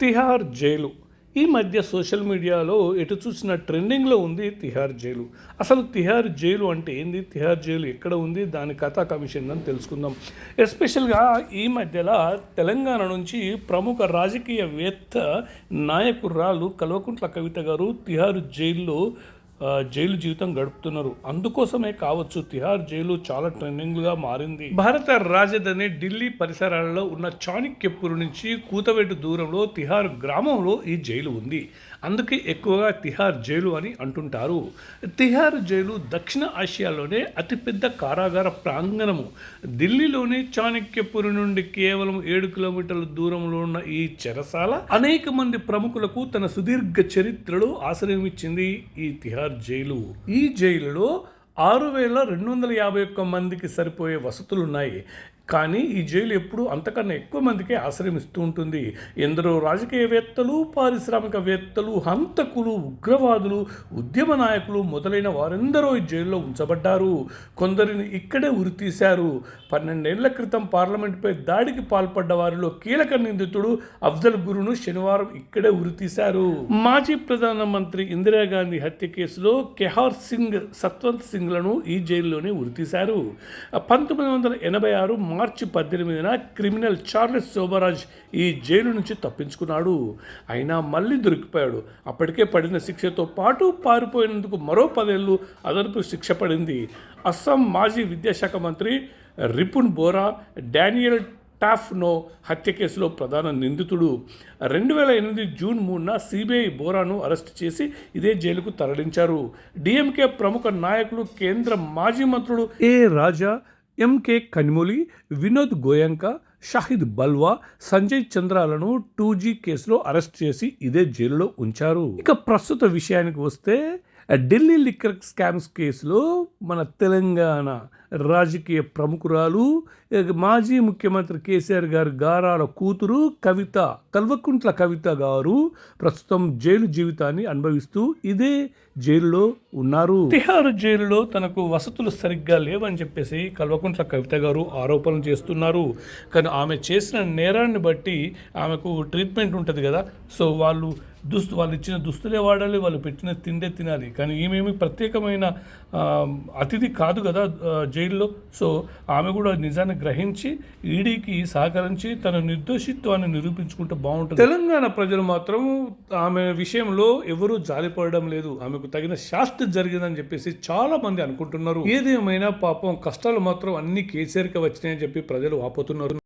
Tihar jail. ఈ మధ్య social మీడియాలో ఎటు చూసిన ట్రెండింగ్లో ఉంది తిహార్ జైలు. అసలు తిహార్ జైలు అంటే ఏంది? తిహార్ జైలు ఎక్కడ ఉంది? దాని కథా కమిషన్ అని తెలుసుకుందాం. ఎస్పెషల్గా ఈ మధ్యలో తెలంగాణ నుంచి ప్రముఖ రాజకీయవేత్త నాయకురాలు కల్వకుంట్ల కవిత గారు తిహార్ జైల్లో జైలు జీవితం గడుపుతున్నారు. అందుకోసమే కావచ్చు తిహార్ జైలు చాలా ట్రెండింగ్గా మారింది. భారత రాజధాని ఢిల్లీ పరిసరాలలో ఉన్న చాణిక్యపూర్ నుంచి కూతవేటు దూరంలో తిహార్ గ్రామంలో ఈ జైలు ఉంది. అందుకే ఎక్కువగా తిహార్ జైలు అని అంటుంటారు. తిహార్ జైలు దక్షిణ ఆసియాలోనే అతిపెద్ద కారాగార ప్రాంగణము. ఢిల్లీలోని చాణక్యపురి నుండి కేవలం ఏడు కిలోమీటర్ల దూరంలో ఉన్న ఈ చెరసాల అనేక మంది ప్రముఖులకు తన సుదీర్ఘ చరిత్రలో ఆశ్రయం ఇచ్చింది ఈ తిహార్ జైలు. ఈ జైలులో ఆరు వేల రెండు వందల యాభై ఒక్క మందికి సరిపోయే వసతులు ఉన్నాయి కానీ ఈ జైలు ఎప్పుడు అంతకన్నా ఎక్కువ మందికి ఆశ్రయం ఇస్తూ ఉంటుంది. ఎందరో రాజకీయవేత్తలు పారిశ్రామికవేత్తలు హంతకులు ఉగ్రవాదులు ఉద్యమ నాయకులు మొదలైన వారెందరో ఈ జైల్లో ఉంచబడ్డారు. కొందరిని ఇక్కడే ఉరితీశారు. పన్నెండేళ్ళ క్రితం పార్లమెంటుపై దాడికి పాల్పడ్డ వారిలో కీలక నిందితుడు అఫ్జల్ గురును శనివారం ఇక్కడే ఉరితీశారు. మాజీ ప్రధానమంత్రి ఇందిరాగాంధీ హత్య కేసులో కెహార్ సింగ్ సత్వంత్ సింగ్లను ఈ జైల్లోనే ఉరితీశారు. పంతొమ్మిది వందల ఎనభై ఆరు మార్చి పద్దెనిమిదిన క్రిమినల్ చార్లెస్ శోభరాజ్ ఈ జైలు నుంచి తప్పించుకున్నాడు. అయినా మళ్ళీ దొరికిపోయాడు. అప్పటికే పడిన శిక్షతో పాటు పారిపోయినందుకు మరో పదేళ్ళు అదనపు శిక్ష పడింది. అస్సాం మాజీ విద్యాశాఖ మంత్రి రిపున్ బోరా డానియల్ టాఫ్నో హత్య కేసులో ప్రధాన నిందితుడు. రెండు వేల ఎనిమిది జూన్ మూడున సిబిఐ బోరాను అరెస్ట్ చేసి ఇదే జైలుకు తరలించారు. డిఎంకే ప్రముఖ నాయకులు కేంద్ర మాజీ మంత్రులు ఏ రాజా ఎంకే కన్ములి వినోద్ గోయంక షాహిద్ బల్వా సంజయ్ చంద్రాలను టూ జీ కేసులో అరెస్ట్ చేసి ఇదే జైలులో ఉంచారు. ఇక ప్రస్తుత విషయానికి వస్తే ఢిల్లీ లిక్కర్ స్కామ్స్ కేసులో మన తెలంగాణ రాజకీయ ప్రముఖురాలు మాజీ ముఖ్యమంత్రి కేసీఆర్ గారి గారాల కూతురు కవిత కల్వకుంట్ల కవిత గారు ప్రస్తుతం జైలు జీవితాన్ని అనుభవిస్తూ ఇదే జైలులో ఉన్నారు. తిహార్ జైలులో తనకు వసతులు సరిగ్గా లేవని చెప్పేసి కల్వకుంట్ల కవిత గారు ఆరోపణలు చేస్తున్నారు. కానీ ఆమె చేసిన నేరాన్ని బట్టి ఆమెకు ట్రీట్మెంట్ ఉంటుంది కదా. సో వాళ్ళు దుస్తు వాళ్ళు ఇచ్చిన దుస్తులే వాడాలి వాళ్ళు పెట్టిన తిండే తినాలి. కానీ ఈమెమి ప్రత్యేకమైన అతిథి కాదు కదా జైల్లో. సో ఆమె కూడా నిజాన్ని గ్రహించి ఈడీకి సహకరించి తన నిర్దోషిత్వాన్ని నిరూపించుకుంటే బాగుంటుంది. తెలంగాణ ప్రజలు మాత్రం ఆమె విషయంలో ఎవరూ జాలిపడడం లేదు. ఆమెకు తగిన శాస్తి జరిగిందని చెప్పేసి చాలా మంది అనుకుంటున్నారు. ఏదేమైనా పాపం కష్టాలు మాత్రం అన్ని కేసీఆర్కి వచ్చినాయని చెప్పి ప్రజలు వాపోతున్నారు